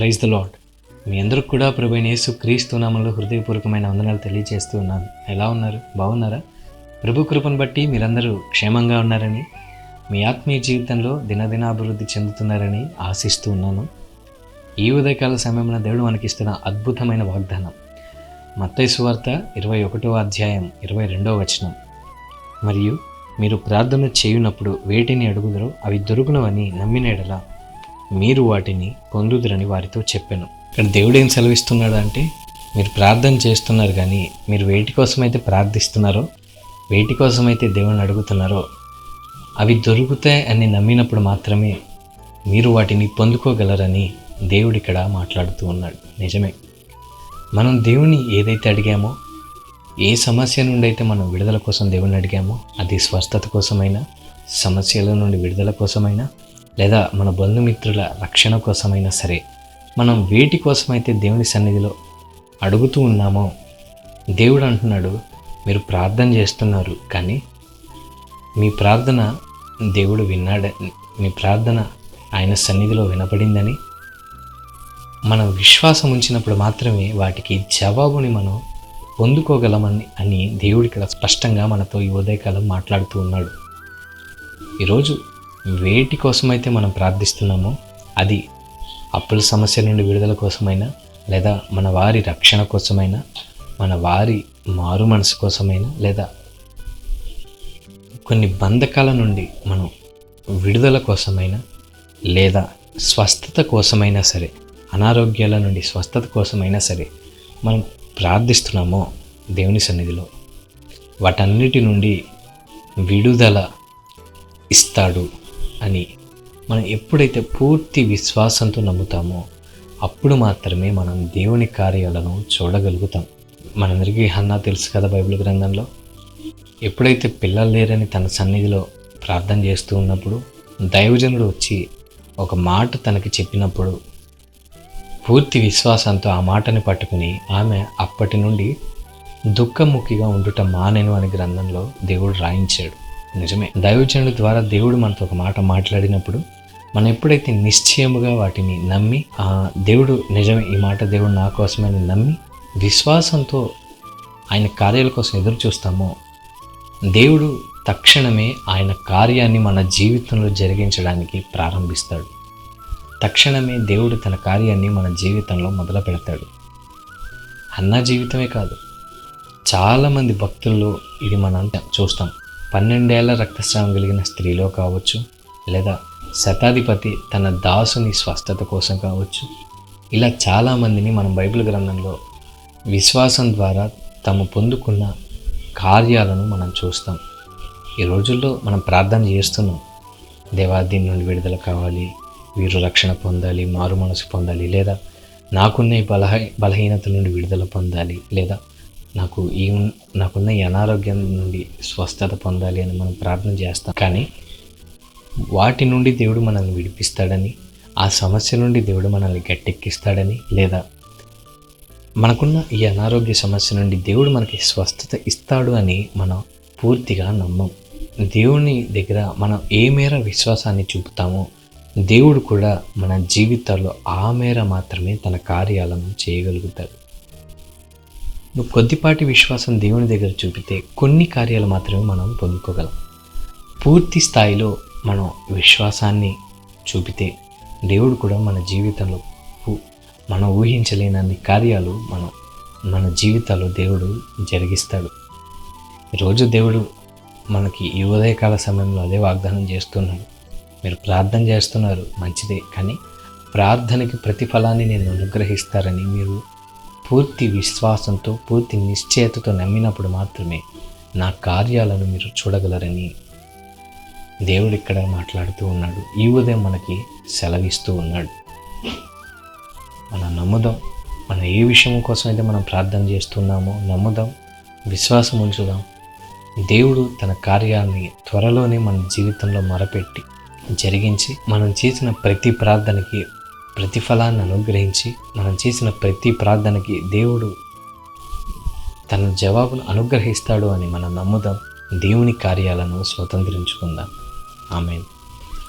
Praise the lord మీ అందరికి కూడా ప్రభు యేసు క్రీస్తు నామంలో హృదయపూర్వకమైన వందనాలు తెలియజేస్తూ ఉన్నాను. ఎలా ఉన్నారు? బాగున్నారా? ప్రభు కృపను బట్టి మీరందరూ క్షేమంగా ఉన్నారని మీ ఆత్మీయ జీవితంలో దినదినాభివృద్ధి చెందుతున్నారని ఆశిస్తూ ఉన్నాను. ఈ ఉదయకాల సమయంలో దేవుడు మనకిస్తున్న అద్భుతమైన వాగ్దానం. మత్తయి సువార్త ఇరవై ఒకటో అధ్యాయం ఇరవై రెండవ వచనం. మరియు మీరు ప్రార్థన చేయునప్పుడు వేటిని అడుగుదరో అవి దొరుకునవని నమ్మిన మీరు వాటిని పొందుదురని వారితో చెప్పాను. ఇక్కడ దేవుడు ఏం సెలవిస్తున్నాడు అంటే మీరు ప్రార్థన చేస్తున్నారు కానీ మీరు వేటి కోసమైతే ప్రార్థిస్తున్నారో వేటి కోసమైతే దేవుని అడుగుతున్నారో అవి దొరుకుతాయి అని నమ్మినప్పుడు మాత్రమే మీరు వాటిని పొందుకోగలరని దేవుడు ఇక్కడ మాట్లాడుతూ ఉన్నాడు. నిజమే. మనం దేవుని ఏదైతే అడిగామో ఏ సమస్య నుండి అయితే మనం విడుదల కోసం దేవుని అడిగామో అది స్వస్థత కోసమైనా సమస్యల నుండి విడుదల కోసమైనా లేదా మన బంధుమిత్రుల రక్షణ కోసమైనా సరే మనం వేటి కోసమైతే దేవుని సన్నిధిలో అడుగుతూ ఉన్నామో? దేవుడు అంటున్నాడు మీరు ప్రార్థన చేస్తున్నారు కానీ మీ ప్రార్థన దేవుడు విన్నాడ మీ ప్రార్థన ఆయన సన్నిధిలో వినపడిందని? మనం విశ్వాసం ఉంచినప్పుడు మాత్రమే వాటికి జవాబుని మనం పొందుకోగలమని అని దేవుడికి స్పష్టంగా మనతో ఈ ఉదయకాలం మాట్లాడుతూ ఉన్నాడు. ఈరోజు వేటి కోసమైతే మనం ప్రార్థిస్తున్నామో అది అప్పుల సమస్య నుండి విడుదల కోసమైనా లేదా మన వారి రక్షణ కోసమైనా మన వారి మారు మనసు కోసమైనా లేదా కొన్ని బంధకాల నుండి మనం విడుదల కోసమైనా లేదా స్వస్థత కోసమైనా సరే అనారోగ్యాల నుండి స్వస్థత కోసమైనా సరే మనం ప్రార్థిస్తున్నామో దేవుని సన్నిధిలో. వాటన్నిటి నుండి విడుదల ఇస్తాడు అని మనం ఎప్పుడైతే పూర్తి విశ్వాసంతో నమ్ముతామో అప్పుడు మాత్రమే మనం దేవుని కార్యాలను చూడగలుగుతాం. మనందరికీ హన్నా తెలుసు కదా బైబిల్ గ్రంథంలో? ఎప్పుడైతే పిల్లలు లేరని తన సన్నిధిలో ప్రార్థన చేస్తూ ఉన్నప్పుడు దైవజనుడు వచ్చి ఒక మాట తనకి చెప్పినప్పుడు పూర్తి విశ్వాసంతో ఆ మాటని పట్టుకుని ఆమె అప్పటి నుండి దుఃఖముఖిగా ఉండుట మానేను అని గ్రంథంలో దేవుడు రాయించాడు. నిజమే. దైవజనుడి ద్వారా దేవుడు మనతో ఒక మాట మాట్లాడినప్పుడు మనం ఎప్పుడైతే నిశ్చయముగా వాటిని నమ్మి ఆ దేవుడు నిజమే ఈ మాట దేవుడు నా కోసమని నమ్మి విశ్వాసంతో ఆయన కార్యాల కోసం ఎదురు చూస్తామో దేవుడు తక్షణమే ఆయన కార్యాన్ని మన జీవితంలో జరిగించడానికి ప్రారంభిస్తాడు. తక్షణమే దేవుడు తన కార్యాన్ని మన జీవితంలో మొదలు పెడతాడు. అన్న జీవితమే కాదు చాలామంది భక్తుల్లో ఇది మనం చూస్తాం. పన్నెండేళ్ళ రక్తస్రావం కలిగిన స్త్రీలో కావచ్చు లేదా శతాధిపతి తన దాసుని స్వస్థత కోసం కావచ్చు. ఇలా చాలామందిని మనం బైబిల్ గ్రంథంలో విశ్వాసం ద్వారా తమ పొందుకున్న కార్యాలను మనం చూస్తాం. ఈ రోజుల్లో మనం ప్రార్థన చేస్తున్నాం. దేవాదీని నుండి విడుదల కావాలి వీరు రక్షణ పొందాలి మారు మనసు పొందాలి లేదా నాకున్న బలహ బలహీనత నుండి విడుదల పొందాలి లేదా నాకు ఈ నాకున్న ఈ అనారోగ్యం నుండి స్వస్థత పొందాలి అని మనం ప్రార్థన చేస్తాం. కానీ వాటి నుండి దేవుడు మనల్ని విడిపిస్తాడని ఆ సమస్య నుండి దేవుడు మనల్ని గట్టెక్కిస్తాడని లేదా మనకున్న ఈ అనారోగ్య సమస్య నుండి దేవుడు మనకి స్వస్థత ఇస్తాడు అని మనం పూర్తిగా నమ్మం. దేవుని దగ్గర మనం ఏ మేర విశ్వాసాన్ని చూపుతామో దేవుడు కూడా మన జీవితాల్లో ఆ మేర మాత్రమే తన కార్యాలను చేయగలుగుతాడు. నువ్వు కొద్దిపాటి విశ్వాసం దేవుని దగ్గర చూపితే కొన్ని కార్యాలు మాత్రమే మనం పొందుకోగలం. పూర్తి స్థాయిలో మనం విశ్వాసాన్ని చూపితే దేవుడు కూడా మన జీవితంలో ఊ- మనం ఊహించలేనన్ని కార్యాలు మనం మన జీవితాల్లో దేవుడు జరిగిస్తాడు. ఈరోజు దేవుడు మనకి ఈ ఉదయకాల సమయంలో అదే వాగ్దానం చేస్తున్నాడు. మీరు ప్రార్థన చేస్తున్నారు మంచిదే కానీ ప్రార్థనకి ప్రతిఫలాన్ని నేను అనుగ్రహిస్తారని మీరు పూర్తి విశ్వాసంతో పూర్తి నిశ్చయతతో నమ్మినప్పుడు మాత్రమే నా కార్యాలను మీరు చూడగలరని దేవుడు ఇక్కడ మాట్లాడుతూ ఉన్నాడు. ఈ ఉదయం మనకి సెలవిస్తూ ఉన్నాడు. మన నమ్ముదాం. మనం ఏ విషయం కోసం అయితే మనం ప్రార్థన చేస్తున్నామో నమ్ముదాం. విశ్వాసం ఉంచుదాం. దేవుడు తన కార్యాన్ని త్వరలోనే మన జీవితంలో మొరపెట్టి జరిగించి మనం చేసిన ప్రతి ప్రార్థనకి ప్రతిఫలాన్ని అనుగ్రహించి మనం చేసిన ప్రతి ప్రార్థనకి దేవుడు తన జవాబును అనుగ్రహిస్తాడు అని మనం నమ్ముదాం. దేవుని కార్యాలను స్వతంత్రించుకుందాం. ఆమెను.